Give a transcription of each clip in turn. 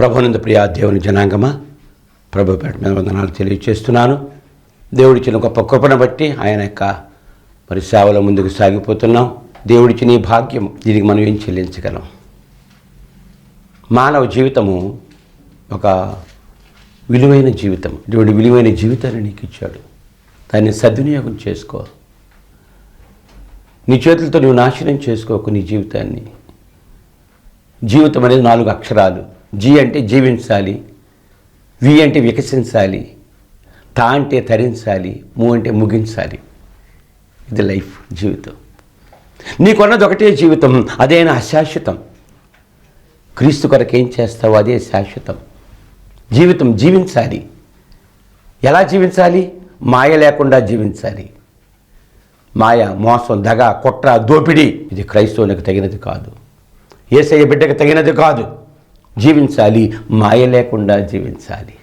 ప్రభునంద ప్రియా దేవుని జనాంగమా? ప్రభు పేట మీద వందనాలు తెలియజేస్తున్నాను దేవుడిచ్చిన గొప్ప కృపను బట్టి ఆయన యొక్క మరి సేవలో ముందుకు సాగిపోతున్నాం. దేవుడిచ్చిన ఈ భాగ్యం దీనికి మనం ఏం చెల్లించగలం? మానవ జీవితము ఒక విలువైన జీవితం. దేవుడి విలువైన జీవితాన్ని నీకు ఇచ్చాడు. దాన్ని సద్వినియోగం చేసుకో. నీ చేతులతో నువ్వు నాశనం చేసుకోకు నీ జీవితాన్ని. జీవితం అనేది నాలుగు అక్షరాలు. జీ అంటే జీవించాలి వి అంటే వికసించాలి తా అంటే తరించాలి ము అంటే ముగించాలి. ఇది లైఫ్ జీవితం. నీకున్నది ఒకటే జీవితం అదేనా అశాశ్వతం. క్రీస్తు కొరకు ఏం చేస్తావు అదే శాశ్వతం. జీవితం జీవించాలి. ఎలా జీవించాలి? మాయ లేకుండా జీవించాలి. మాయ మోసం దగ కుట్ర దోపిడీ ఇది క్రైస్తవునికి తగినది కాదు. ఏసయ్య బిడ్డకు తగినది కాదు. జీవించాలి మాయ లేకుండా జీవించాలి.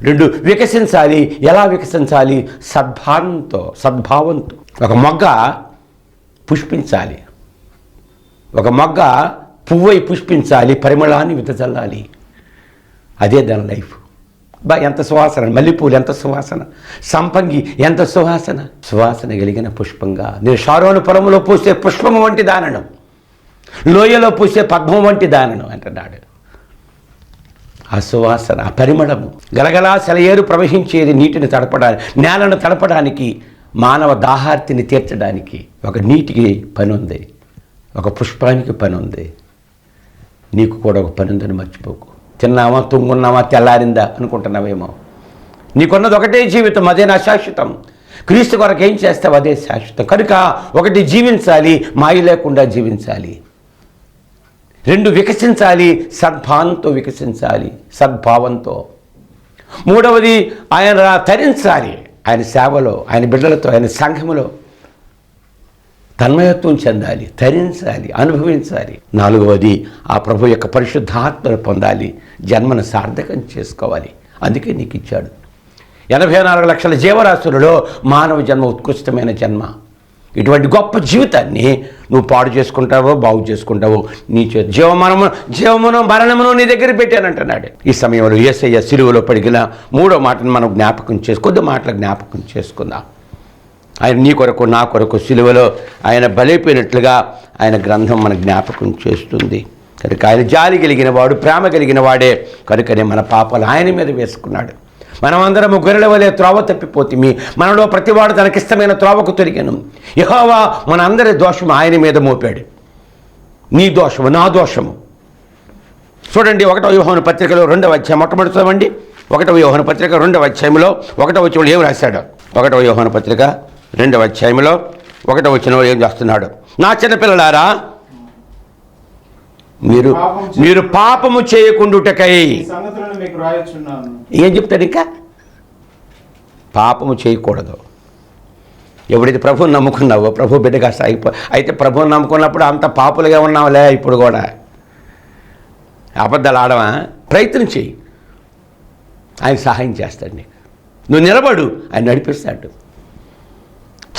రెండు వికసించాలి. ఎలా వికసించాలి? సద్భావంతో సద్భావంతో. ఒక మొగ్గ పుష్పించాలి. ఒక మొగ్గ పువ్వై పుష్పించాలి పరిమళాన్ని విదజల్లాలి. అదే దాని లైఫ్. బా ఎంత సువాసన మల్లెపూలు ఎంత సువాసన సంపంగి ఎంత సువాసన. సువాసన కలిగిన పుష్పంగా. నేను షారోను పొలంలో పూసే పుష్పము వంటి దానను. లోయలో పూసే పద్మం వంటి దానను అంటున్నాడు. ఆ సువాసన ఆ పరిమళము. గలగలా సెలయేరు ప్రవహించేది నీటిని తడపడానికి నేలను తడపడానికి మానవ దాహార్తిని తీర్చడానికి ఒక నీటికి పని ఉంది ఒక పుష్పానికి పని ఉంది నీకు కూడా ఒక పని ఉందని మర్చిపోకు. తిన్నావా తుంగున్నావా తెల్లారిందా అనుకుంటున్నావేమో. నీకున్నది ఒకటే జీవితం అదే నా శాశ్వతం. క్రీస్తు కొరకు ఏం చేస్తావు అదే శాశ్వతం. కనుక ఒకటి జీవించాలి మాయ లేకుండా జీవించాలి. రెండు వికసించాలి సద్భావంతో వికసించాలి సద్భావంతో. మూడవది ఆయన తరించాలి ఆయన సేవలో ఆయన బిడ్డలతో ఆయన సంఘములో. తన్మయత్వం చెందాలి తరించాలి అనుభవించాలి. నాలుగవది ఆ ప్రభు యొక్క పరిశుద్ధాత్మను పొందాలి జన్మను సార్థకం చేసుకోవాలి. అందుకే నీకు ఇచ్చాడు. ఎనభై నాలుగు లక్షల జీవరాశులలో మానవ జన్మ ఉత్కృష్టమైన జన్మ. ఇటువంటి గొప్ప జీవితాన్ని నువ్వు పాడు చేసుకుంటావో బాగు చేసుకుంటావో నీ చే జీవమనము జీవమును మరణమును నీ దగ్గర పెట్టానంటున్నాడు. ఈ సమయంలో ఏసయ్య సిలువలో పడిగిన మూడో మాటను మనం జ్ఞాపకం చేసు కొద్ది మాటలు జ్ఞాపకం చేసుకుందాం. ఆయన నీ కొరకు నా కొరకు సిలువలో ఆయన బలైపోయినట్లుగా ఆయన గ్రంథం మన జ్ఞాపకం చేస్తుంది. కనుక ఆయన జాలి కలిగిన వాడు ప్రేమ కలిగిన వాడే. కనుకనే మన పాపాలు ఆయన మీద వేసుకున్నాడు. మనమందరము గొర్రెల వలె త్రోవ తప్పిపోతిమి. మనలో ప్రతివాడు తనకిష్టమైన త్రోవకు తొరిగాను యహోవా మన అందరి దోషము ఆయన మీద మోపాడు. నీ దోషము నా దోషము. చూడండి ఒకటో వ్యూహన పత్రికలో రెండవ అధ్యాయం. మొట్టమొదటి చదవండి. ఒకటవ యోహన పత్రిక రెండవ అధ్యాయంలో ఒకటవ వచ్చిన ఏం రాశాడు? ఒకటవ వ్యూహన పత్రిక రెండవ అధ్యాయంలో ఒకటవ వచ్చిన ఏం చేస్తున్నాడు నా చిన్నపిల్లలారా మీరు మీరు పాపము చేయకుండుటకై. ఏం చెప్తాడు ఇంకా? పాపము చేయకూడదు. ఎప్పుడైతే ప్రభువుని నమ్ముకున్నావో ప్రభు బిడ్డగా సాగిపో అయితే ప్రభువుని నమ్ముకున్నప్పుడు అంత పాపులుగా ఉన్నావులే ఇప్పుడు కూడా. అబద్ధాలు ఆడవా? ప్రయత్నం చెయ్యి. ఆయన సహాయం చేస్తాడు నీకు. నువ్వు నిలబడు ఆయన నడిపిస్తాడు.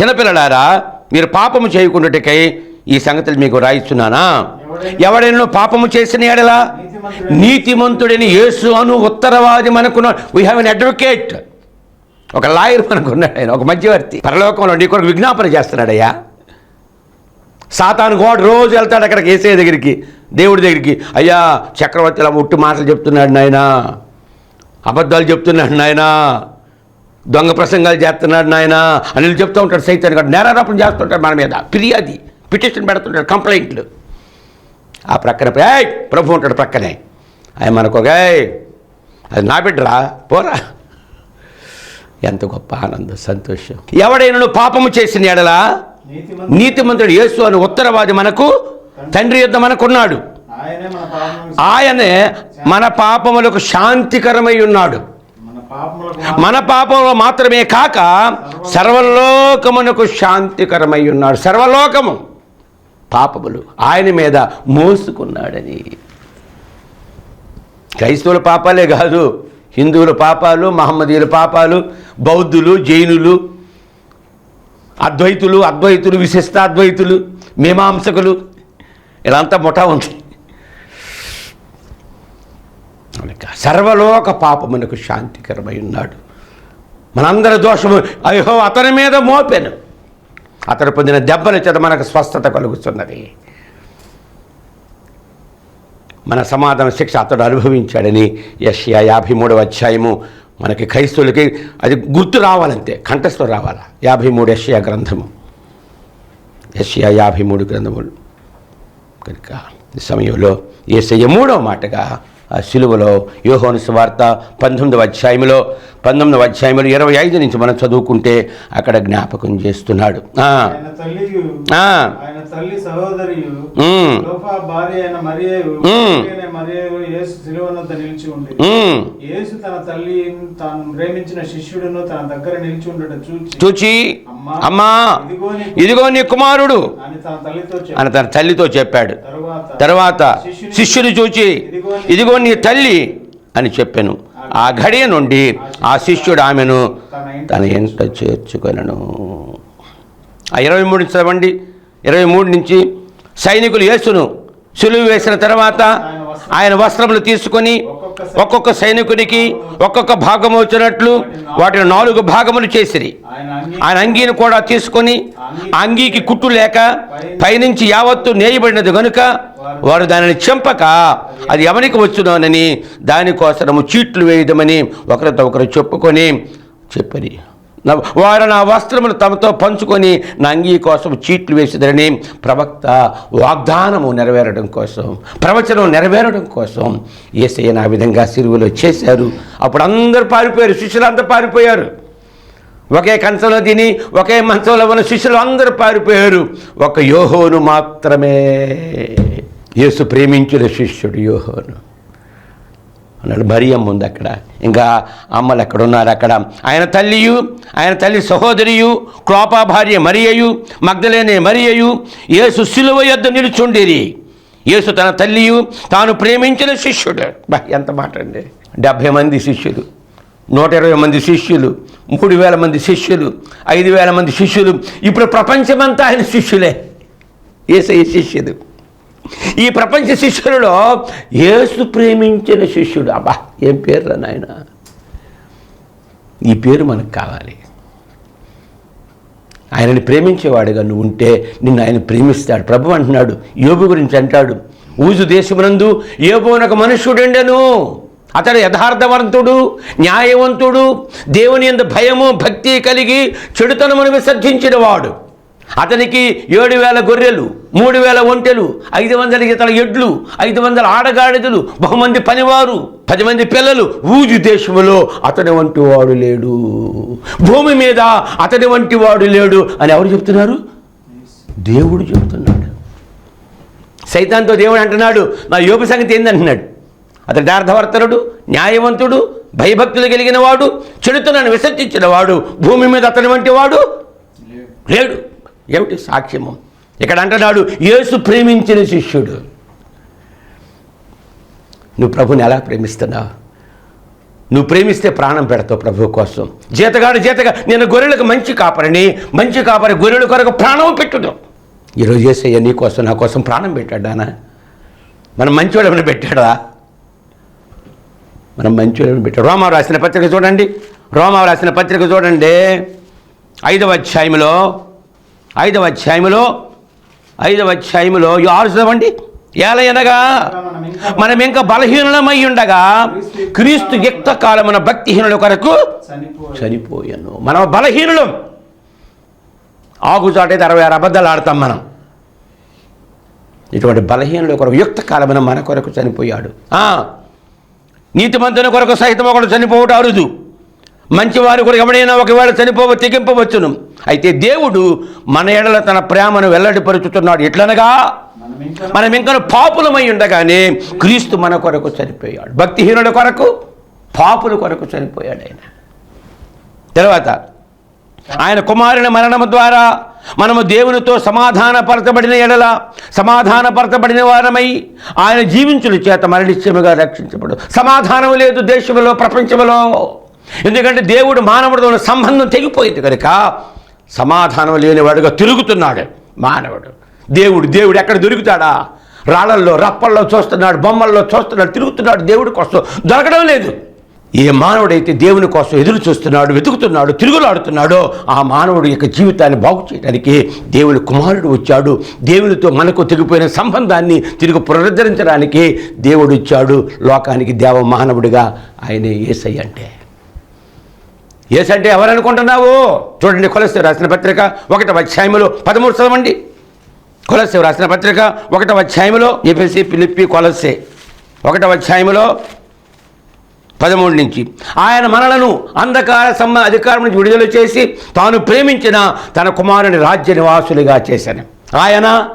చిన్నపిల్లలారా మీరు పాపము చేయకుండాటకై ఈ సంగతులు మీకు రాయిస్తున్నానా? ఎవడైనా పాపము చేసిన ఎడలా నీతిమంతుడని యేసు అను ఉత్తరవాది మనకున్న వీ హ్యావ్ ఎన్ అడ్వకేట్ ఒక లాయర్ మనకున్నాడు ఆయన ఒక మధ్యవర్తి. పరలోకంలో నీ కొరకు విజ్ఞాపన చేస్తున్నాడయ్యా. సాతాను గోడ రోజు వెళ్తాడు అక్కడికి ఏసే దగ్గరికి దేవుడి దగ్గరికి. అయ్యా చక్రవర్తి ఇలా ఉట్టు మాటలు చెప్తున్నాడు నాయన. అబద్ధాలు చెప్తున్నాడు నాయన. దొంగ ప్రసంగాలు చేస్తున్నాడు నాయన. అని చెప్తూ ఉంటాడు సైతాన్ని నేరారోపణ చేస్తుంటాడు మన మీద. ఫిర్యాది పిటిషన్ పెడుతుంటాడు కంప్లైంట్లు. ఆ ప్రక్కన ఏయ్ ప్రభు ఉంటాడు ప్రక్కనే. ఆయన మనకు ఒక "ఏయ్, అది నా బిడ్డరా పోరా. ఎంత గొప్ప ఆనందం సంతోషం. ఎవడైనా పాపము చేసిన ఎడలా నీతిమంతుడు. యేసు అని ఉత్తరవాది మనకు తండ్రి యుద్ధ మనకున్నాడు. ఆయనే మన పాపములను ఆయనే మన పాపములకు శాంతికరమై ఉన్నాడు. మన పాపంలో మాత్రమే. కాక సర్వలోకమునకు శాంతికరమై ఉన్నాడు. సర్వలోకము. పాపములు ఆయన మీద మోసుకున్నాడని. క్రైస్తవుల పాపాలే కాదు హిందువుల పాపాలు మహమ్మదీయుల పాపాలు బౌద్ధులు జైనులు అద్వైతులు అద్వైతులు విశిష్టాద్వైతులు మీమాంసకులు ఇలాంతా ముఠా ఉంది. సర్వలోక పాపమునకు శాంతికరమై ఉన్నాడు. మనందరి దోషము అయ్యో అతని మీద మోపెను. అతడు పొందిన దెబ్బల చేత మనకు స్వస్థత కలుగుతున్నది. మన సమాధాన శిక్ష అతడు అనుభవించాడని యష్యా యాభై మూడవ అధ్యాయము మనకి క్రైస్తవులకి అది గుర్తు రావాలంతే కంఠస్థం రావాలా? యాభై మూడు యష్యా గ్రంథము. యష్యా యాభై మూడు గ్రంథములు. కనుక ఈ సమయంలో ఏసయ్య మూడవ మాటగా ఆ సిలువలో యోహోను సువార్త పంతొమ్మిదవ అధ్యాయంలో పంతొమ్మిదవ అధ్యాయంలో ఇరవై ఐదు నుంచి మనం చదువుకుంటే అక్కడ జ్ఞాపకం చేస్తున్నాడు. చూచి అమ్మా ఇదిగో నీ కుమారుడు అని తన తల్లితో చెప్పాడు. తరువాత తర్వాత శిష్యుని చూచి ఇదిగో నీ తల్లి అని చెప్పాను. ఆ ఘడియ నుండి ఆ శిష్యుడు ఆమెను తన ఎంట చేర్చుకొనను. ఆ ఇరవై మూడు చదవండి ఇరవై మూడు నుంచి సైనికులు యేసును సులువు వేసిన తర్వాత ఆయన వస్త్రములు తీసుకొని ఒక్కొక్క సైనికునికి ఒక్కొక్క భాగం వచ్చినట్లు వాటిని నాలుగు భాగములు చేసిరి. ఆయన అంగీ ఆయన అంగీని కూడా తీసుకొని ఆ అంగీకి కుట్టు లేక పైనుంచి యావత్తు నేయబడినది గనుక వారు దానిని చెంపక అది ఎవరికి వచ్చునోనని దానికోసము చీట్లు వేయడమని ఒకరితో ఒకరు చెప్పుకొని చెప్పని వారు నా వస్త్రములు తమతో పంచుకొని నా అంగీ కోసం చీట్లు వేసిదరని ప్రవక్త వాగ్దానము నెరవేరడం కోసం ప్రవచనం నెరవేరడం కోసం ఏసయ్య నా విధంగా సిరువులో చేశారు. అప్పుడు అందరూ పారిపోయారు శిష్యులంతా పారిపోయారు. ఒకే కంచంలో తిని ఒకే మంచంలో ఉన్న శిష్యులు అందరూ పారిపోయారు. ఒక యోహోను మాత్రమే. యేసు ప్రేమించిన శిష్యుడు యోహోను. అన్నాడు మరియమ్మ ఉంది అక్కడ. ఇంకా అమ్మలు అక్కడ ఉన్నారు అక్కడ? ఆయన తల్లియు ఆయన తల్లి సహోదరియు క్లోపా భార్య మరియయు మగ్ధలేనే మరియయు యేసు సులువ యొద్ద నిలుచుండిరి. యేసు తన తల్లియు తాను ప్రేమించిన శిష్యుడు. ఎంత మాట అండి. డెబ్భై మంది శిష్యులు. నూట ఇరవై మంది శిష్యులు మూడు వేల మంది శిష్యులు ఐదు వేల మంది శిష్యులు. ఇప్పుడు ప్రపంచమంతా ఆయన శిష్యులే. ఏసై శిష్యుడు. ఈ ప్రపంచ శిష్యులలో యేసు ప్రేమించిన శిష్యుడు. అబ్బా ఏం పేరు నాయన? ఈ పేరు మనకు కావాలి. ఆయనని ప్రేమించేవాడుగా నువ్వు ఉంటే నిన్ను ఆయన ప్రేమిస్తాడు. ప్రభు అంటున్నాడు యోగు గురించి అంటాడు. ఊజు దేశమునందు యోబు ఒక మనుష్యుడుండెను. అతడు యథార్థవంతుడు న్యాయవంతుడు దేవుని ఎందు భయము భక్తి కలిగి చెడుతనమును విసర్జించినవాడు. అతనికి ఏడు వేల గొర్రెలు మూడు వేల ఒంటెలు ఐదు వందల ఇతర ఎడ్లు ఐదు వందల ఆడగాడిదలు బహుమంది పనివారు పది మంది పిల్లలు ఊజు దేశములో అతని వంటి వాడు లేడు. భూమి మీద అతని వంటి వాడు లేడు అని ఎవరు చెప్తున్నారు? దేవుడు చెప్తున్నాడు. సైతాంతో దేవుడు అంటున్నాడు నా యోగ సంగతి ఏందంటున్నాడు అతడార్థవర్తనుడు న్యాయవంతుడు భయభక్తులు కలిగిన వాడు చెడుతనని విసర్జించిన వాడు భూమి మీద అతని వంటి వాడు లేడు. ఏమిటి సాక్ష్యము? ఇక్కడ అంటున్నాడు యేసు ప్రేమించిన శిష్యుడు. నువ్వు ప్రభుని ఎలా ప్రేమిస్తున్నావు? నువ్వు ప్రేమిస్తే ప్రాణం పెడతావు ప్రభు కోసం. జీతగాడు జీతగా నేను గొర్రెలకు మంచి కాపరిని మంచి కాపరి గొర్రెల కొరకు ప్రాణం పెట్టుడు ఈరోజు చేసే నీ కోసం నా కోసం ప్రాణం పెట్టాడానా మనం మంచివాడమని పెట్టాడా? మనం మంచివాడమని పెట్టాడు రోమా రాసిన పత్రిక చూడండి. రోమా రాసిన పత్రిక చూడండి. ఐదవ అధ్యాయంలో ఐదవ అధ్యాయములో ఐదవ అధ్యాయములో ఆరు చదవండి. ఏలయనగా మనం ఇంకా మనం ఇంకా బలహీనమై ఉండగా క్రీస్తు యుక్త కాలమున భక్తిహీనుల కొరకు చనిపోయి చనిపోయాను. మనం బలహీనులం. ఆగుచాటైతే అరవై ఆరు అబద్ధాలు ఆడతాం మనం. ఇటువంటి బలహీనుల కొరకు యుక్త కాలమున మన కొరకు చనిపోయాడు. నీతిమంతుని కొరకు సహితం ఒకడు చనిపోవటం అరుదు. మంచివారి కొరకు ఎవడైనా ఒకవేళ చనిపోవ తెగింపవచ్చును. అయితే దేవుడు మన ఎడల తన ప్రేమను వెల్లడిపరుచుతున్నాడు. ఎట్లనగా? మనం ఇంకా మనం ఇంకా పాపులమై ఉండగానే క్రీస్తు మన కొరకు చనిపోయాడు. భక్తిహీనుల కొరకు పాపుల కొరకు చనిపోయాడు ఆయన. తర్వాత ఆయన కుమారుని మరణం ద్వారా మనము దేవునితో సమాధానపరచబడిన ఎడల సమాధానపరచబడిన వారమై ఆయన జీవించుల చేత మరణిత్యముగా రక్షించబడు. సమాధానం లేదు దేశంలో ప్రపంచంలో ఎందుకంటే దేవుడు మానవుడితో సంబంధం తెగిపోయింది కనుక సమాధానం లేనివాడుగా తిరుగుతున్నాడు మానవుడు. దేవుడు దేవుడు ఎక్కడ దొరుకుతాడా? రాళ్ళల్లో రప్పల్లో చూస్తున్నాడు బొమ్మల్లో చూస్తున్నాడు తిరుగుతున్నాడు దేవుడి కోసం. దొరకడం లేదు. ఏ మానవుడైతే దేవుని కోసం ఎదురు చూస్తున్నాడు వెతుకుతున్నాడు తిరుగులాడుతున్నాడో ఆ మానవుడి యొక్క జీవితాన్ని బాగు చేయడానికి దేవుని కుమారుడు వచ్చాడు. దేవునితో మనకు తెగిపోయిన సంబంధాన్ని తిరిగి పునరుద్ధరించడానికి దేవుడు ఇచ్చాడు లోకానికి దేవ మానవుడిగా ఆయనే ఏసై అంటే. ఏసంటే ఎవరనుకుంటున్నావు? చూడండి కొలస్తే రాసిన పత్రిక ఒకటి అధ్యాయములో పదమూడు చదవండి. కొలస్సి రాసిన పత్రిక ఒకటవ అధ్యాయములో ఎఫ్ఎస్సి పిలిపి కొలస్సే ఒకటవ అధ్యాయములో పదమూడు నుంచి. ఆయన మనలను అంధకార సమ్మ అధికారం నుంచి విడుదల చేసి తాను ప్రేమించిన తన కుమారుని రాజ్య నివాసులుగా చేశాను. ఆయన?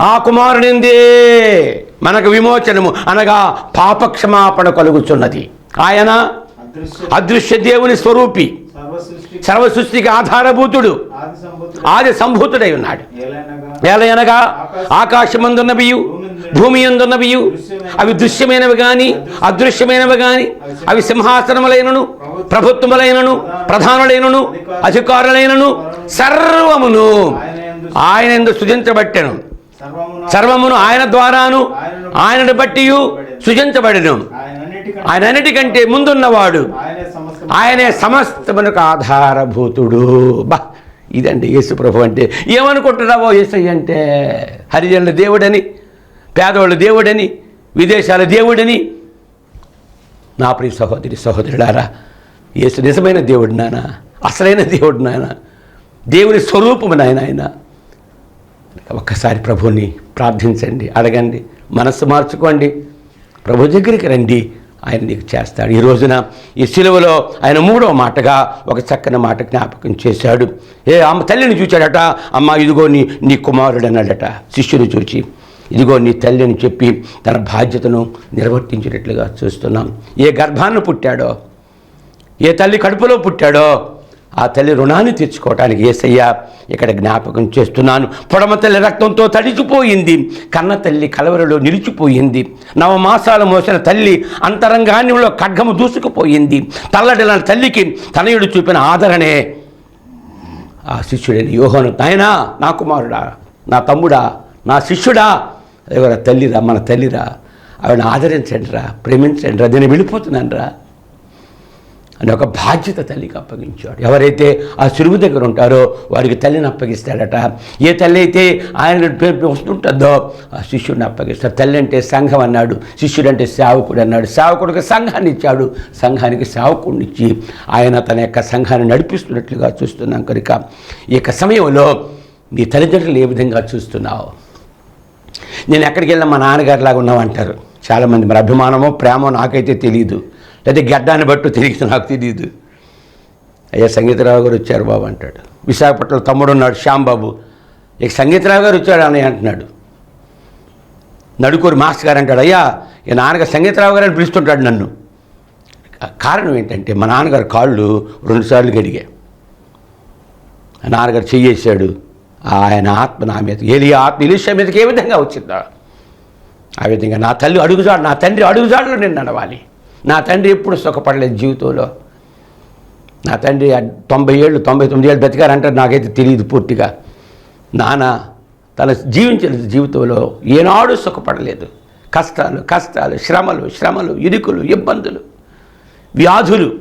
ఆ కుమారునిందే మనకు విమోచనము అనగా పాపక్షమాపణ కలుగుచున్నది. ఆయన? అదృశ్య దేవుని స్వరూపి. సర్వ సృష్టి సర్వ సృష్టికి ఆధారభూతుడు ఆది సంభూతుడై ఉన్నాడు. ఏలైనగా ఏలయనగా ఆకాశమందున్నవియు భూమి ఎందున్నవియు అవి దృశ్యమైనవి కానీ అదృశ్యమైనవి కానీ అవి సింహాసనములైనను ప్రభుత్వములైనను ప్రధానులైనను అధికారులైనను సర్వమును ఆయన ఎందు సృజించబట్టెను. సర్వమును ఆయన ద్వారాను ఆయనను బట్టి సృజించబడెను. ఆయన అన్నిటికంటే ముందున్నవాడు ఆయనే సమస్త ఆయనే సమస్తమునకు ఆధారభూతుడు. బా ఇదండి యేసు ప్రభు అంటే ఏమనుకుంటున్నావో యేసయ్య అంటే? హరిజనుల దేవుడని. పేదవాళ్ళ దేవుడని విదేశాల దేవుడని. నా ప్రియ సహోదరి సహోదరుడారా యేసు నిజమైన దేవుడు నానా అసలైన దేవుడు నాయన దేవుని స్వరూపము నాయన ఆయన. ఒక్కసారి ప్రభుని ప్రార్థించండి అడగండి మనస్సు మార్చుకోండి ప్రభు దగ్గరికి రండి ఆయన నీకు చేస్తాడు. ఈ రోజున ఈ సిలువలో ఆయన మూడో మాటగా ఒక చక్కని మాట జ్ఞాపకం చేశాడు. ఏ అమ్మ తల్లిని చూచాడట అమ్మ ఇదిగో నీ నీ కుమారుడు అన్నాడట శిష్యుని చూచి. ఇదిగో నీ తల్లి అని చెప్పి తన బాధ్యతను నిర్వర్తించినట్లుగా చూస్తున్నాం. ఏ గర్భాన్ని పుట్టాడో ఏ తల్లి కడుపులో పుట్టాడో ఆ తల్లి రుణాన్ని తీర్చుకోవటానికి ఏసయ్య ఇక్కడ జ్ఞాపకం చేస్తున్నాను. పొడమ తల్లి రక్తంతో తడిచిపోయింది కన్న తల్లి కలవరలో నిలిచిపోయింది నవమాసాలు మోసిన తల్లి అంతరంగాన్యంలో ఖడ్గము దూసుకుపోయింది. తల్లడిన తల్లికి తనయుడు చూపిన ఆదరణే ఆ శిష్యుడని యోహను. నాయనా నా కుమారుడా నా తమ్ముడా నా శిష్యుడా అదే తల్లిరా మన తల్లిరా ఆవిడని ఆదరించండి రా ప్రేమించండి రా నేను వెళ్ళిపోతున్నాను రా అని ఒక బాధ్యత తల్లికి అప్పగించాడు. ఎవరైతే ఆ సులువు దగ్గర ఉంటారో వారికి తల్లిని అప్పగిస్తాడట. ఏ తల్లి అయితే ఆయన పేరు వస్తుంటుందో ఆ శిష్యుడిని అప్పగిస్తాడు. తల్లి అంటే సంఘం అన్నాడు శిష్యుడు అంటే సేవకుడు అన్నాడు. సేవకుడికి సంఘాన్ని ఇచ్చాడు. సంఘానికి సేవకుడిని ఇచ్చి ఆయన తన యొక్క సంఘాన్ని నడిపిస్తున్నట్లుగా చూస్తున్నాం కనుక ఈ యొక్క సమయంలో నీ తల్లిదండ్రులు ఏ విధంగా చూస్తున్నావు? నేను ఎక్కడికి వెళ్ళినా మా నాన్నగారిలాగా ఉన్నామంటారు చాలామంది మరి అభిమానమో ప్రేమో నాకైతే తెలియదు లేదా గడ్డాన్ని బట్టు తిరిగి నాకు తెలియదు అయ్యా సంగీతరావు గారు వచ్చారు బాబు అంటాడు. విశాఖపట్నంలో తమ్ముడు ఉన్నాడు శ్యాంబాబు. ఇక సంగీతరావు గారు వచ్చాడు అని అంటున్నాడు. నడుకూరు మాస్టర్ గారు అంటాడు అయ్యా ఈ నాన్నగారు సంగీతరావు గారు అని పిలుస్తుంటాడు నన్ను. కారణం ఏంటంటే మా నాన్నగారు కాళ్ళు రెండుసార్లు గడిగాయి నాన్నగారు చెయ్యేశాడు. ఆయన ఆత్మ నా మీద ఏలి ఆత్మ ఇలిషా మీదకి ఏ విధంగా వచ్చిందా? ఆ విధంగా నా తల్లి అడుగుజాడు నా తండ్రి అడుగుజాడులో నేను నడవాలి. నా తండ్రి ఎప్పుడు సుఖపడలేదు జీవితంలో. నా తండ్రి తొంభై ఏళ్ళు తొంభై తొమ్మిది ఏళ్ళు బ్రతికారంటే నాకైతే తెలియదు పూర్తిగా. నాన్న తన జీవించిన జీవితంలో ఏనాడు సుఖపడలేదు. కష్టాలు కష్టాలు శ్రమలు శ్రమలు ఇరుకులు ఇబ్బందులు వ్యాధులు.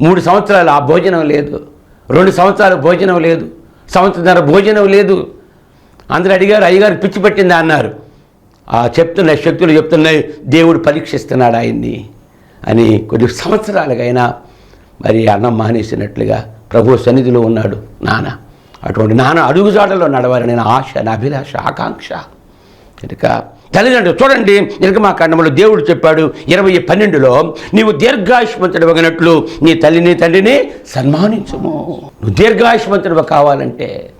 మూడు సంవత్సరాలు ఆ భోజనం లేదు. రెండు సంవత్సరాలు భోజనం లేదు. సంవత్సరాల భోజనం లేదు. అందరూ అడిగారు అయ్యగారు పిచ్చి పట్టిందా? అన్నారు. ఆ చెప్తున్న శక్తులు చెప్తున్నాయి దేవుడు పరీక్షిస్తున్నాడు ఆయన్ని. అని కొద్ది సంవత్సరాలకైనా మరి అన్నం మానేసినట్లుగా ప్రభు సన్నిధిలో ఉన్నాడు నాన్న. అటువంటి నాన్న అడుగుజాడలో నడవాలని ఆశ నా అభిలాష ఆకాంక్ష. కనుక తల్లిదండ్రులు చూడండి నిర్గమా దేవుడు చెప్పాడు ఇరవై పన్నెండులో నీవు దీర్ఘాయుష్మంతుడు నీ తల్లిని తండ్రిని సన్మానించుము. నువ్వు దీర్ఘాయుష్మంతుడు కావాలంటే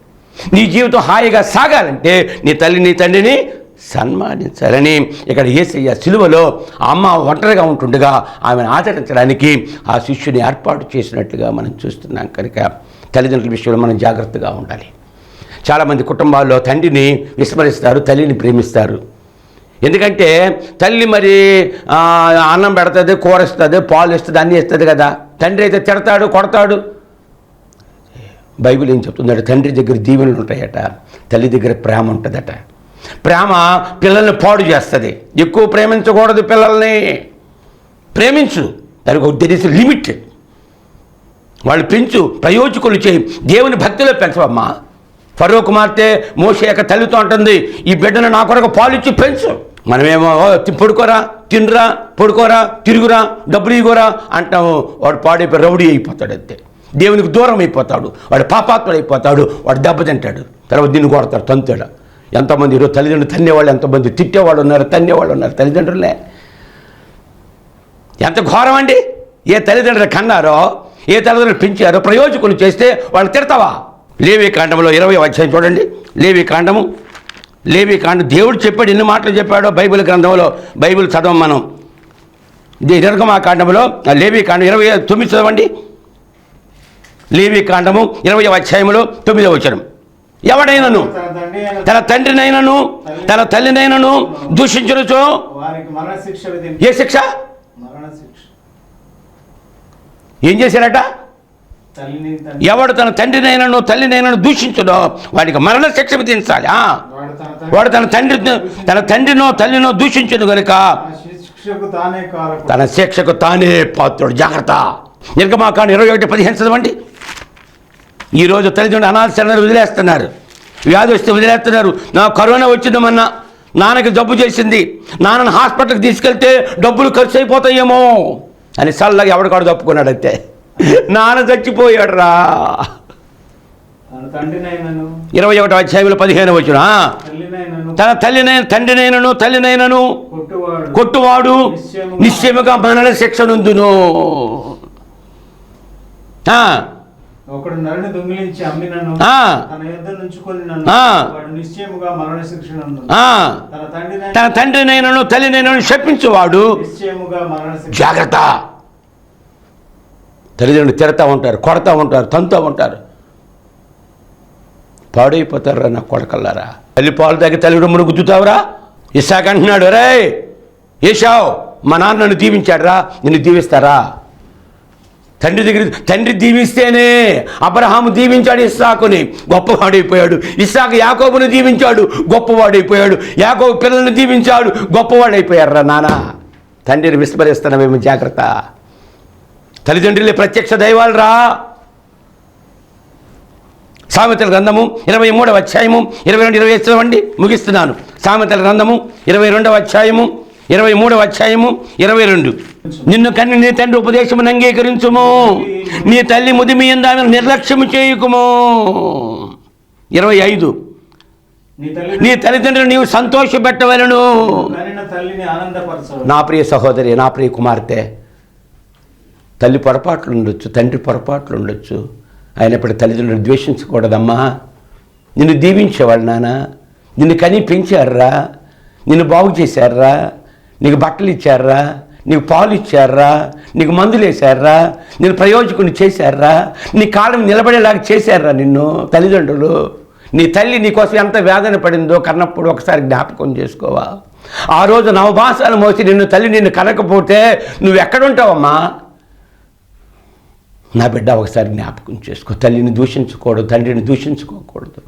నీ జీవితం హాయిగా సాగాలంటే నీ తల్లిని తండ్రిని సన్మానించాలని. ఇక్కడ ఏసయ్య సిలువలో అమ్మ ఒంటరిగా ఉంటుండగా ఆమెను ఆచరించడానికి ఆ శిష్యుని ఏర్పాటు చేసినట్లుగా మనం చూస్తున్నాం. కనుక తల్లిదండ్రుల విషయంలో మనం జాగ్రత్తగా ఉండాలి. చాలామంది కుటుంబాల్లో తండ్రిని విస్మరిస్తారు తల్లిని ప్రేమిస్తారు. ఎందుకంటే తల్లి మరి అన్నం పెడుతుంది కూర ఇస్తుంది పాలు ఇస్తుంది అన్నీ ఇస్తుంది కదా. తండ్రి అయితే తిడతాడు కొడతాడు. బైబిల్ ఏం చెప్తుందంటే తండ్రి దగ్గర దీవెనలు ఉంటాయట తల్లి దగ్గర ప్రేమ ఉంటుందట. ప్రేమ పిల్లల్ని పాడు చేస్తుంది. ఎక్కువ ప్రేమించకూడదు పిల్లల్ని. ప్రేమించు. దానికి ఒక తెలిసి లిమిట్. వాళ్ళు పెంచు ప్రయోజకులు చేయి. దేవుని భక్తిలో పెంచవమ్మా. ఫరో కుమార్తె మోస యొక్క తల్లితో అంటుంది ఈ బిడ్డను నా కొరకు పాలిచ్చి పెంచు. మనమేమో పడుకోరా తినరా పడుకోరా తిరుగురా డబ్బులు ఇగోరా అంటాము. వాడు పాడైపోయి రౌడీ అయిపోతాడు అంతే. దేవునికి దూరం అయిపోతాడు. వాడు పాపాత్ముడు అయిపోతాడు. వాడు దెబ్బతింటాడు తర్వాత దీన్ని కొడతాడు తంతాడు. ఎంతమంది ఈరోజు తల్లిదండ్రులు తన్నేవాళ్ళు ఎంతమంది తిట్టేవాళ్ళు ఉన్నారు తన్నేవాళ్ళు ఉన్నారు. తల్లిదండ్రులే. ఎంత ఘోరం అండి. ఏ తల్లిదండ్రులు కన్నారో ఏ తల్లిదండ్రులు పెంచారో ప్రయోజకులు చేస్తే వాళ్ళు తిడతావా? లేవి కాండంలో ఇరవై అధ్యాయం చూడండి. లేవి కాండము లేవి కాండం దేవుడు చెప్పాడు ఎన్ని మాటలు చెప్పాడో బైబిల్ గ్రంథంలో బైబిల్ చదవం మనం. ఇది నిర్గమా కాండంలో లేవి కాండం ఇరవై తొమ్మిది చదవండి. లేవి కాండము ఇరవై అధ్యాయంలో తొమ్మిదవ వచ్చరం ఎవడైనను? తన తండ్రి తన తండ్రినైనను తన తల్లినైనను దూషించునుచో? ఏ శిక్ష? ఏం చేశారట? ఎవడు తన తండ్రినైనను తల్లినైనను దూషించుడో వాడికి మరణ శిక్ష విధించాలి. వాడు తన తండ్రి తన తండ్రినో తల్లినో దూషించును కనుక తన శిక్షకు తానే పాత్రుడు. జాగ్రత్త. నిర్గమాకాండ ఇరవై ఒకటి పదిహేను చదవండి. ఈరోజు తల్లిదండ్రులు అనాథశరణలు వదిలేస్తున్నారు. వ్యాధి వస్తే వదిలేస్తున్నారు. నా కరోనా వచ్చిందమన్నా నాన్నకి జబ్బు చేసింది. నాన్నని హాస్పిటల్కి తీసుకెళ్తే డబ్బులు ఖర్చు అయిపోతాయేమో అని చల్లగా ఎవడికాడు తప్పుకున్నాడు అంతే నాన్న చచ్చిపోయాడు రా ఇరవై ఒకటి అధ్యాయంలో పదిహేను వచ్చిన తన తల్లినైన తండ్రినైనను తల్లినైనను కొట్టువాడు. కొట్టువాడు నిశ్చయముగా మరణ శిక్ష నుందును. ఆ, ఒకడు నరుని దొంగిలించి అమ్మినను ఆ, తన యుద్ధ నుంచుకొని నన్ను నిశ్చయముగా మరణ శిక్ష. తన తండ్రినైనను తల్లినైనను శపించువాడు. జాగ్రత్త. తల్లిదండ్రులు తిడతా ఉంటారు కొడతా ఉంటారు తంతా ఉంటారు. పాడైపోతారా నా కొడకల్లారా. తల్లి పాలు తాగి తల్లి రొమ్మును గుద్దుతావురా? ఇసాక్ అంటున్నాడు రే ఏషావ్ మా నాన్న నన్ను దీవించాడురా నిన్ను దీవిస్తారా? తండ్రి దగ్గర తండ్రి దీవిస్తేనే అబ్రహాము దీవించాడు ఇస్సాకుని గొప్పవాడైపోయాడు. ఇస్సాకు యాకోబుని దీవించాడు గొప్పవాడైపోయాడు. యాకోబు పిల్లల్ని దీవించాడు గొప్పవాడైపోయారు రా నాన్న తండ్రిని విస్మరిస్తున్నామేమో జాగ్రత్త. తల్లిదండ్రులే ప్రత్యక్ష దైవాలు రా సామెతల గ్రంథము ఇరవై మూడవ అధ్యాయము ఇరవై రెండు ఇరవై చదవండి ముగిస్తున్నాను. సామెతల గ్రంథము ఇరవై రెండవ అధ్యాయము ఇరవై మూడవ అధ్యాయము ఇరవై రెండు. నిన్ను కన్ని నీ తండ్రి ఉపదేశమును అంగీకరించుము. నీ తల్లి ముదిమి ఎందామెను నిర్లక్ష్యము చేయుకుము. ఇరవై ఐదు. నీ తల్లి నీ తల్లిదండ్రులు నీవు సంతోషపెట్టవలను. నా ప్రియ సహోదరి నా ప్రియ కుమార్తె తల్లి పొరపాట్లు ఉండొచ్చు తండ్రి పొరపాట్లు ఉండొచ్చు. అయినప్పుడు తల్లిదండ్రులు ద్వేషించకూడదమ్మా. నిన్ను దీవించేవాళ్ళు నాన్న. నిన్ను కని పెంచారా నిన్ను బాగు చేశారా? నీకు బట్టలు ఇచ్చారా? నీకు పాలు ఇచ్చారా? నీకు మందులు వేశారా? నేను ప్రయోజకుని చేశారా? నీ కాలం నిలబడేలాగా చేశారా నిన్ను తల్లిదండ్రులు? నీ తల్లి నీకోసం ఎంత వేదన పడిందో కన్నప్పుడు ఒకసారి జ్ఞాపకం చేసుకోవా. ఆ రోజు నవమాసాలు మోసి నిన్ను తల్లి నిన్ను కనకపోతే నువ్వు ఎక్కడుంటావమ్మా నా బిడ్డ ఒకసారి జ్ఞాపకం చేసుకో. తల్లిని దూషించకూడదు తండ్రిని దూషించుకోకూడదు.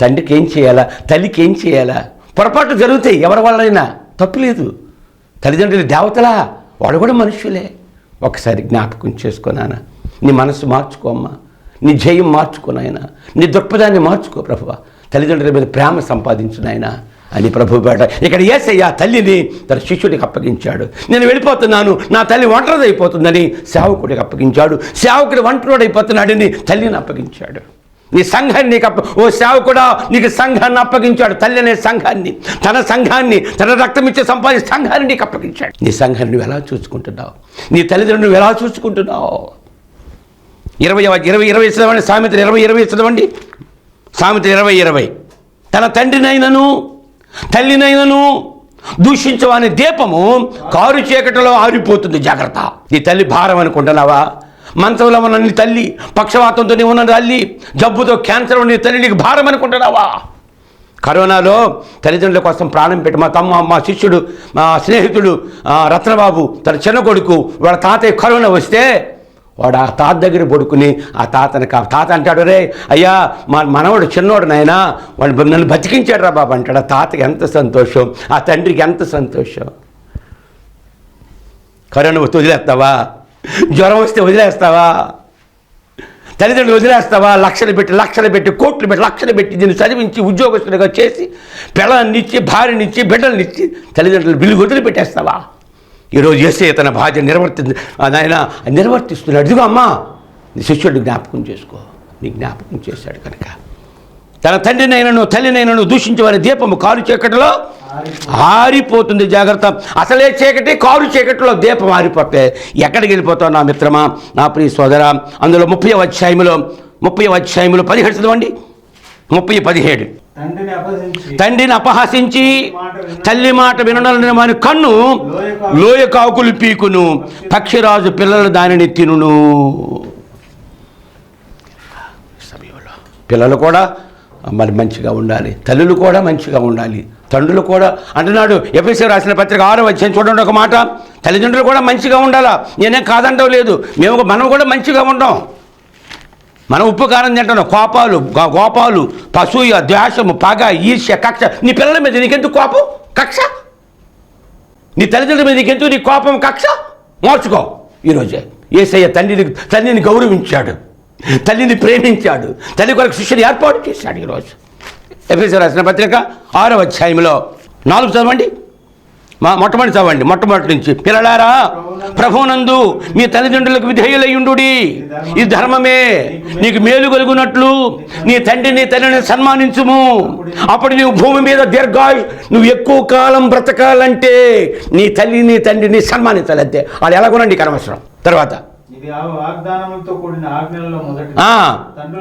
తండ్రికి ఏం చేయాలా? తల్లికి ఏం చేయాలా? పొరపాటు జరుగుతాయి ఎవరి వల్లైనా. తప్పులేదు తల్లిదండ్రులు దేవతలా వాడు కూడా మనుషులే. ఒకసారి జ్ఞాపకం చేసుకోనాన నీ మనసు మార్చుకోమ్మా నీ జయం మార్చుకోనాయన నీ దృక్పథాన్ని మార్చుకో ప్రభువ. తల్లిదండ్రుల మీద ప్రేమ సంపాదించునాయనా అని ప్రభు బేట ఇక్కడ ఏసయ్య తల్లిని తన శిష్యుడికి అప్పగించాడు. నేను వెళ్ళిపోతున్నాను నా తల్లి ఒంటరిది అయిపోతుందని సేవకుడికి అప్పగించాడు. సేవకుడు ఒంటరివాడు అయిపోతున్నాడని తల్లిని అప్పగించాడు. నీ సంఘాన్ని నీకు అప్ప ఓ సేవకుడా నీకు సంఘాన్ని అప్పగించాడు. తల్లి అనే సంఘాన్ని తన సంఘాన్ని తన రక్తం ఇచ్చే సంపాదించే సంఘాన్ని నీకు అప్పగించాడు. నీ సంఘాన్ని నువ్వు ఎలా చూసుకుంటున్నావు? నీ తల్లిదండ్రులు నువ్వు ఎలా చూసుకుంటున్నావు? ఇరవై ఇరవై ఇరవై చదవండి సామెతలు ఇరవై ఇరవై చదవండి సామెతలు ఇరవై ఇరవై. తన తండ్రినైనను తల్లినైనను దూషించవని దీపము కారు చీకటిలో ఆరిపోతుంది జాగ్రత్త. నీ తల్లి భారం అనుకుంటున్నావా? మంచంలో ఉన్న నీ తల్లి పక్షవాతంతో నీ ఉన్న తల్లి జబ్బుతో క్యాన్సర్ ఉన్న నీ తల్లి నీకు భారం అనుకుంటున్నావా? కరోనాలో తల్లిదండ్రుల కోసం ప్రాణం పెట్టి మా తమ్మ మా శిష్యుడు మా స్నేహితుడు రత్నబాబు తన చిన్న కొడుకు వాళ్ళ తాతయ్య కరోనా వస్తే వాడు ఆ తాత దగ్గర పడుకుని ఆ తాతని కా తాత అంటాడు రే అయ్యా మా మనవాడు చిన్నోడు నాయనా వాడు నన్ను బతికించాడు రా బాబు అంటాడు. ఆ తాతకి ఎంత సంతోషం ఆ తండ్రికి ఎంత సంతోషం. కరోనా వస్తే వదిలేస్తావా? జ్వరం వస్తే వదిలేస్తావా? తల్లిదండ్రులు వదిలేస్తావా? లక్షలు పెట్టి లక్షలు పెట్టి కోట్లు పెట్టి లక్షలు పెట్టి దీన్ని చదివించి ఉద్యోగస్తులుగా చేసి పిల్లల్నిచ్చి భార్యనిచ్చి బిడ్డలనిచ్చి తల్లిదండ్రులు బిల్లు వదిలిపెట్టేస్తావా? ఈరోజు చేసే తన బాధ్యత నిర్వర్తి ఆయన నిర్వర్తిస్తున్నాడు. ఇదిగో అమ్మా నీ శిష్యుడు జ్ఞాపకం చేసుకో. నీ జ్ఞాపకం చేశాడు కనుక. తన తండ్రినైనను తల్లినైనను దూషించే వారి దీపము కారు చీకటిలో ఆరిపోతుంది. జాగ్రత్త. అసలే చీకటి కారు చీకటిలో దీపం ఆరిపోతే ఎక్కడికి వెళ్ళిపోతావు నా మిత్రమా నా ప్రియ సోదర? అందులో ముప్పై అధ్యాయములో ముప్పై అధ్యాయములో పదిహేడు చదవండి. ముప్పై పదిహేడు. తండ్రిని అపహసించి తల్లి మాట వినడం వాని కన్ను లోయ కాకులు పీకును. పక్షిరాజు పిల్లలు దానిని తినును. సమయంలో పిల్లలు కూడా మరి మంచిగా ఉండాలి. తల్లులు కూడా మంచిగా ఉండాలి. తండ్రులు కూడా అంటున్నాడు ఎఫ్ఎస్సీ రాసిన పత్రిక ఆరో వచ్చాను చూడండి ఒక మాట. తల్లిదండ్రులు కూడా మంచిగా ఉండాలా? నేనేం కాదంటం లేదు. మేము మనం కూడా మంచిగా ఉంటాం మనం ఉప్పు కారం కోపాలు గో- గోపాలు పశూయ ద్వేషము పగ ఈర్ష్య కక్ష. నీ పిల్లల మీద నీకెందుకు కోపం? కక్ష? నీ తల్లిదండ్రుల మీద నీకెందుకు నీ కోపం కక్ష? మార్చుకో. ఈరోజే ఏసయ్య తండ్రిని తండ్రిని గౌరవించాడు. తల్లిని ప్రేమించాడు. తల్లి కొరకు శిష్యుని ఏర్పాటు చేశాడు ఈరోజు. ఎఫ్ఎస్ఆర్ రాసిన పత్రిక ఆరో అధ్యాయంలో నాలుగు చదవండి. మా మొట్టమొదటి చదవండి మొట్టమొదటి నుంచి. పిల్లలారా ప్రభునందు మీ తల్లిదండ్రులకు విధేయులయ్యుండు ఇది ధర్మమే నీకు మేలు కలుగునట్లు నీ తండ్రి నీ తల్లిని సన్మానించుము. అప్పుడు నీవు భూమి మీద దీర్ఘాయు నువ్వు ఎక్కువ కాలం బ్రతకాలంటే నీ తల్లి నీ తండ్రిని సన్మానించాలంతే. వాళ్ళు ఎలాగోనండి నీకు తర్వాత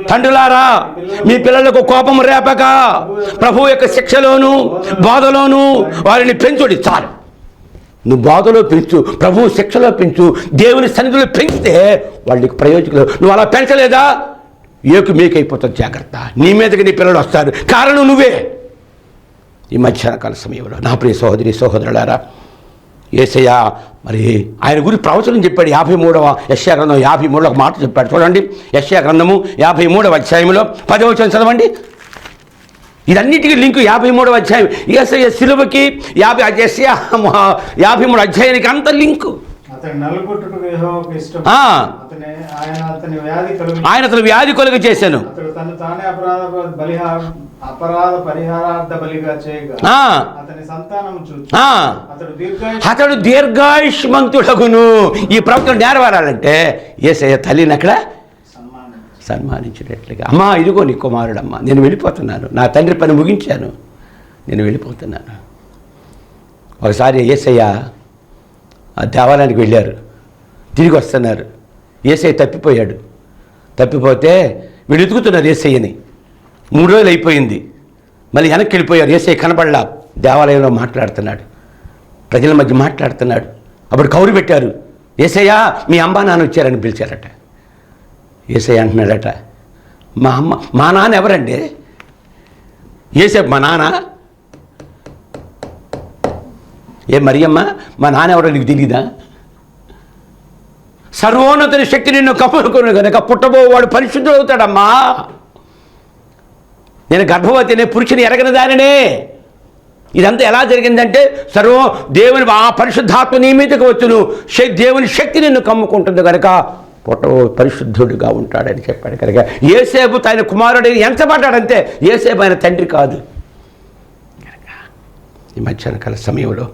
తండ్రులారా మీ పిల్లలకు కోపం రేపక. ప్రభు యొక్క శిక్షలోను బాధలోను. వారిని పెంచుడి చాలు. నువ్వు బాధలో పెంచు ప్రభు శిక్షలో పెంచు దేవుని సన్నిధిలో పెంచితే వాళ్ళకి ప్రయోజకులు. నువ్వు అలా పెంచలేదా? ఏకు మీకైపోతుంది జాగ్రత్త. నీ మీదకి నీ పిల్లలు వస్తారు. కారణం నువ్వే. ఈ మధ్యాహ్న కాల సమయంలో. నా ప్రియ సహోదరి సహోదరులారా ఏసయ్య మరి ఆయన గురి ప్రవచనం చెప్పాడు యాభై మూడవ యశ్యా గ్రంథం యాభై మూడవ ఒక మాట చెప్పాడు. చూడండి యశ్యా గ్రంథము యాభై మూడవ అధ్యాయంలో పదవచనం చదవండి. ఇదన్నిటికీ లింకు యాభై మూడవ అధ్యాయం. ఏసయ్య సిలువకి యాభై యశ్యా యాభై మూడు అధ్యాయానికి అంత లింకు. ఆయన అతని వ్యాధి కలిగి చేశాను. అతడు దీర్ఘాయుష్మంతుడగును. ఈ ప్రవక్తను నెరవేరాలంటే ఏసయ్య తల్లిని అక్కడ సన్మానం సన్మానించినట్లుగా అమ్మా ఇదిగో నీ కుమారుడమ్మా నేను వెళ్ళిపోతున్నాను. నా తండ్రి పని ముగించాను. నేను వెళ్ళిపోతున్నాను. ఒకసారి ఏసయ్య దేవాలయానికి వెళ్ళారు. తిరిగి వస్తున్నారు. ఏసఐ తప్పిపోయాడు. తప్పిపోతే వీళ్ళు ఎదుగుతున్నారు ఏసయ్యని. మూడు రోజులు అయిపోయింది. మళ్ళీ వెనక్కి వెళ్ళిపోయారు. ఏసఐ కనబడలా. దేవాలయంలో మాట్లాడుతున్నాడు. ప్రజల మధ్య మాట్లాడుతున్నాడు. అప్పుడు కౌరు పెట్టారు. ఏసయ్య మీ అమ్మా నాన్న వచ్చారని పిలిచారట. ఏసయ్య అంటున్నాడట మా అమ్మ మా నాన్న ఎవరండి? ఏసే మా నాన్న ఏ మరియమ్మ మా నాన్న ఎవరో నీకు తెలియదా సర్వోన్నతుని శక్తి నిన్ను కప్పుకొని కనుక పుట్టబోవాడు పరిశుద్ధుడు అవుతాడమ్మా నేను గర్భవతిని పురుషుని ఎరగని దానినే. ఇదంతా ఎలా జరిగిందంటే సర్వం దేవుని ఆ పరిశుద్ధాత్మ నియమితకు మీదకి వచ్చును. దేవుని శక్తి నిన్ను కమ్ముకుంటుంది కనుక పుట్ట పరిశుద్ధుడిగా ఉంటాడని చెప్పాడు కనుక. ఏసేపు తన కుమారుడు ఎంచబడ్డాడంతే ఏసేపు ఆయన తండ్రి కాదు. కనుక ఈ మధ్యాహ్నకాల సమయంలో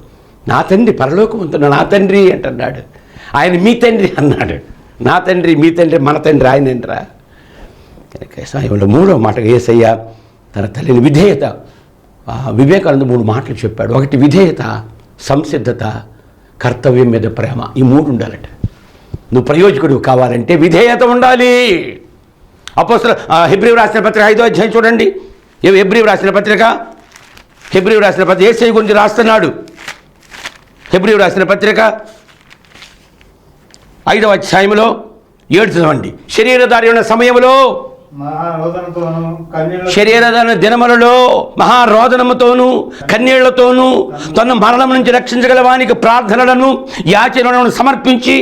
నా తండ్రి పరలోకం ఉంటున్న నా తండ్రి అంటున్నాడు. ఆయన మీ తండ్రి అన్నాడు. నా తండ్రి మీ తండ్రి మన తండ్రి ఆయనంటరా? కనుక మూడో మాట ఏసయ్య తన తల్లిని విధేయత వివేకానంద మూడు మాటలు చెప్పాడు. ఒకటి విధేయత సంసిద్ధత కర్తవ్యం మీద ప్రేమ. ఈ మూడు ఉండాలట. నువ్వు ప్రయోజకుడు కావాలంటే విధేయత ఉండాలి. అపోసలు హెబ్రివ్ రాసిన పత్రిక ఐదో అధ్యాయం చూడండి. ఏ హెబ్రివ్ రాసిన పత్రిక? హెబ్రివ్ రాసిన పత్రిక ఏసై గురించి రాస్తున్నాడు. హెబ్రివ్ రాసిన పత్రిక ఐదవ అధ్యాయంలో ఏడు చదవండి శరీరధారి ఉన్న సమయంలో శరీరధారణ దినములలో మహారోదనముతోను కన్నీళ్ళతోనూ తన మరణం నుంచి రక్షించగల వానికి ప్రార్థనలను యాచనలను సమర్పించి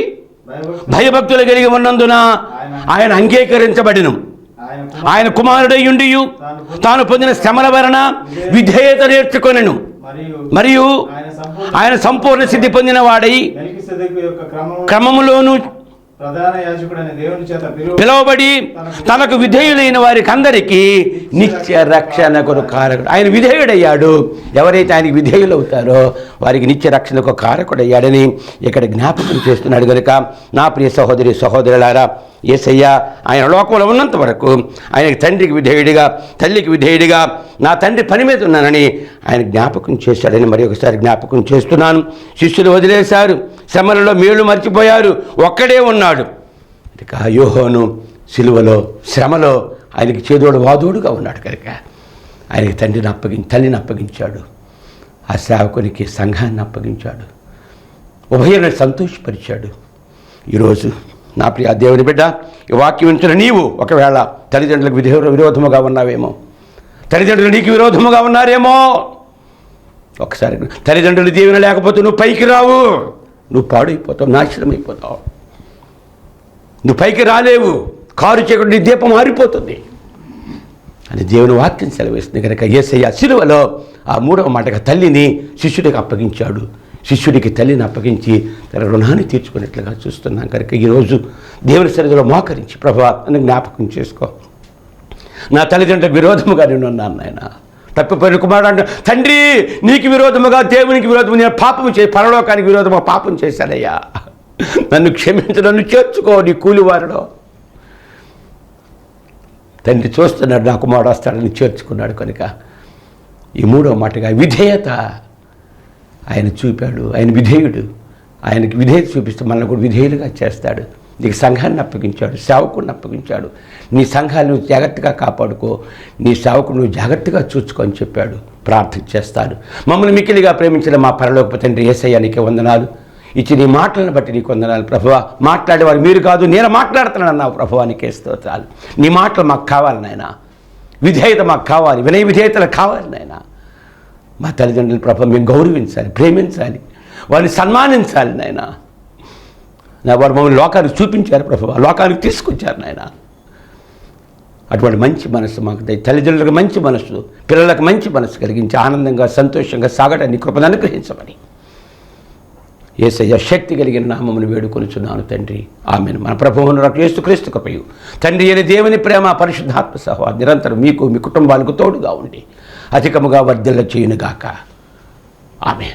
భయభక్తులు కలిగి ఉన్నందున ఆయన అంగీకరించబడిను. ఆయన ఆయన కుమారుడయ్యుండి తాను పొందిన శ్రమల వలన విధేయత నేర్చుకొనెను. మరియు ఆయన సంపూర్ణ సిద్ధి పొందిన వాడై క్రమములోను పిలువబడి తనకు విధేయులైన వారికి అందరికీ నిత్య రక్షణకు కారకుడు. ఆయన విధేయుడయ్యాడు. ఎవరైతే ఆయనకి విధేయులు అవుతారో వారికి నిత్య రక్షణకు కారకుడయ్యాడని ఇక్కడ జ్ఞాపకం చేస్తున్నాడు కనుక నా ప్రియ సహోదరి సహోదరులారా ఏసయ్య ఆయన లోకంలో ఉన్నంత వరకు ఆయనకి తండ్రికి విధేయుడిగా తల్లికి విధేయుడిగా నా తండ్రి పని మీద ఉన్నానని ఆయన జ్ఞాపకం చేశాడని మరి ఒకసారి జ్ఞాపకం చేస్తున్నాను. శిష్యులు వదిలేశారు. శ్రమలలో మేలు మర్చిపోయారు. ఒక్కడే ఉన్నాడు. ఇక యోహోను సిలువలో శ్రమలో ఆయనకి చేదోడు వాదోడుగా ఉన్నాడు కనుక. ఆయనకి తండ్రిని అప్పగించి తల్లిని అప్పగించాడు. ఆ సేవకునికి సంఘాన్ని అప్పగించాడు. ఉభయను సంతోషపరిచాడు. ఈరోజు నా ప్రియ దేవుని బిడ్డ ఈ వాక్యం వింటున్న నీవు ఒకవేళ తల్లిదండ్రులకు విధే విరోధముగా ఉన్నావేమో తల్లిదండ్రులు నీకు విరోధముగా ఉన్నారేమో ఒకసారి తల్లిదండ్రులు దీవెన లేకపోతే నువ్వు పైకి రావు. నువ్వు పాడైపోతావు నాశనం అయిపోతావు నువ్వు పైకి రాలేవు కారు చేయకుండా నీ దీపం మారిపోతుంది. అని దేవుని వాక్యం సెలవిస్తుంది. కనుక ఏసయ్య సిలువలో ఆ మూడవ మాటగా తల్లిని శిష్యుడికి అప్పగించాడు. శిష్యుడికి తల్లిని అప్పగించి తన రుణాన్ని తీర్చుకున్నట్లుగా చూస్తున్నాం. కనుక ఈరోజు దేవుని సరిధిలో మోకరించి ప్రభా అని జ్ఞాపకం చేసుకో. నా తల్లిదండ్రులకు విరోధముగా నేను ఉన్నాను నాయన. తప్పిపోయిన కుమారుడు అంటే తండ్రి నీకు విరోధముగా దేవునికి విరోధము నేను పాపం చే పరలోకానికి విరోధముగా పాపం చేశానయ్యా. నన్ను క్షమించు నన్ను చేర్చుకో నీ కూలివారుడో. తండ్రి చూస్తున్నాడు నా కుమారుడు వస్తాడని చేర్చుకున్నాడు కనుక. ఈ మూడో మాటగా విధేయత. ఆయన చూపాడు ఆయన విధేయుడు. ఆయనకి విధేయత చూపిస్తే మనల్ని కూడా విధేయులుగా చేస్తాడు. నీకు సంఘాన్ని అప్పగించాడు సేవకుడిని అప్పగించాడు. నీ సంఘాన్ని నువ్వు జాగ్రత్తగా కాపాడుకో నీ సేవకుడు నువ్వు జాగ్రత్తగా చూసుకోని చెప్పాడు. ప్రార్థన చేస్తాడు. మమ్మల్ని మిక్కిలిగా ప్రేమించిన మా పరలోకపు తండ్రి ఏసయ్యానికి వందనాలు. ఇచ్చి నీ మాటలను బట్టి నీకు వందనాలు ప్రభువ. మాట్లాడేవారు మీరు కాదు నేను మాట్లాడుతున్నాను అన్నావు ప్రభువా స్తోత్రాలు. నీ మాటలు మాకు కావాలి నాయన. విధేయత మాకు కావాలి వినయ విధేయతలు కావాలి నాయన. మా తల్లిదండ్రుల ప్రభు మేము గౌరవించాలి ప్రేమించాలి. వారిని సన్మానించాలి నాయనా. వారు మమ్మల్ని లోకానికి చూపించారు ప్రభు. లోకానికి తీసుకొచ్చారు నాయన. అటువంటి మంచి మనసు మాకు తల్లిదండ్రులకు మంచి మనసు పిల్లలకు మంచి మనసు కలిగించి ఆనందంగా సంతోషంగా సాగటాన్ని కృపను అనుగ్రహించమని. ఏసయ్య శక్తి కలిగిన నామమును వేడుకొనిచున్నాను తండ్రి. ఆమెను. మన ప్రభువును యేసుక్రీస్తు కృపయు. తండ్రి అని దేవుని ప్రేమ పరిశుద్ధాత్మ సహా నిరంతరం మీకు మీ కుటుంబాలకు తోడుగా ఉండి అధికముగా వర్ధిల్ల చేయునుగాక ఆమె